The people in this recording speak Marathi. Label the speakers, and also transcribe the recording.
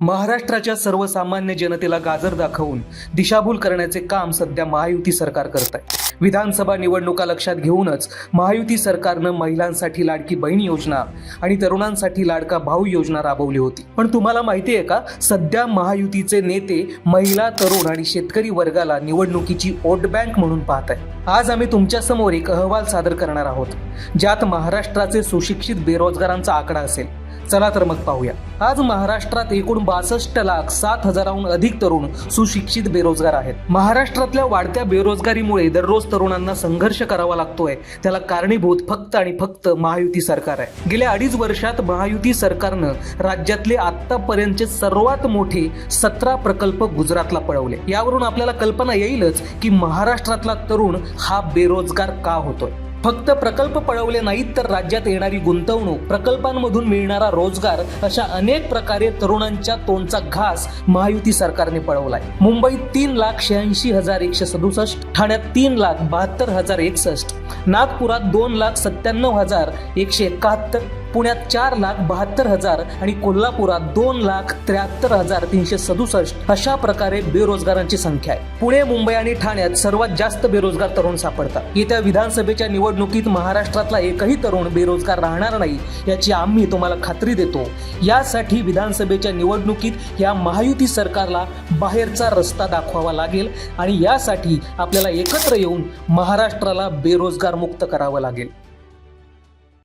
Speaker 1: महाराष्ट्राच्या सर्वसामान्य जनतेला गाजर दाखवून दिशाभूल करण्याचे काम सध्या महायुती सरकार करत आहे. विधानसभा निवडणुका लक्षात घेऊनच महायुती सरकारनं महिलांसाठी लाडकी बहीण योजना आणि तरुणांसाठी लाडका भाऊ योजना राबवली होती. पण तुम्हाला माहिती आहे का? सध्या महायुतीचे नेते महिला तरुण आणि शेतकरी वर्गाला निवडणुकीची वोट बँक म्हणून पाहत आहे आज आम्ही तुमच्यासमोर एक अहवाल सादर करणार आहोत. ज्यात महाराष्ट्राचे सुशिक्षित बेरोजगारांचा आकडा असेल. चला तर मग पाहूया. आज महाराष्ट्रात एकूण बासष्ट लाख सात हजाराहून अधिक तरुण सुशिक्षित बेरोजगार आहेत. महाराष्ट्रातल्या वाढत्या बेरोजगारीमुळे दररोज तरुणांना संघर्ष करावा लागतोय. त्याला कारणीभूत फक्त आणि फक्त महायुती सरकार आहे. गेल्या अडीच वर्षात महायुती सरकारनं राज्यातले आतापर्यंतचे सर्वात मोठे सतरा प्रकल्प गुजरातला पळवले. यावरून आपल्याला कल्पना येईलच की महाराष्ट्रातला तरुण हा बेरोजगार का होतोय? फक्त प्रकल्प पळवले नाहीत तर राज्यात येणारी गुंतवणूक प्रकल्पांमधून मिळणारा रोजगार अशा अनेक प्रकारे तरुणांच्या तोंडचा घास महायुती सरकारने पळवलाय. मुंबईत तीन लाख शहाऐंशी हजार एकशे सदुसष्ट ठाण्यात तीन लाख बहात्तर हजार एकसष्ट नागपुरात दोन लाख सत्त्याण्णव हजार एकशे एकाहत्तर पुण्यात चार लाख बहात्तर हजार आणि कोल्हापुरात दोन लाख त्र्याहत्तर हजार तीनशे सदुसष्ट अशा प्रकारे बेरोजगारांची संख्या आहे. पुणे मुंबई आणि ठाण्यात सर्वात जास्त बेरोजगार तरुण सापडतात. येत्या विधानसभेच्या निवडणुकीत महाराष्ट्रातला एकही तरुण बेरोजगार राहणार नाही याची आम्ही तुम्हाला खात्री देतो. यासाठी विधानसभेच्या निवडणुकीत या महायुती सरकारला बाहेरचा रस्ता दाखवावा लागेल आणि यासाठी आपल्याला एकत्र येऊन महाराष्ट्राला बेरोजगार मुक्त करावं लागेल.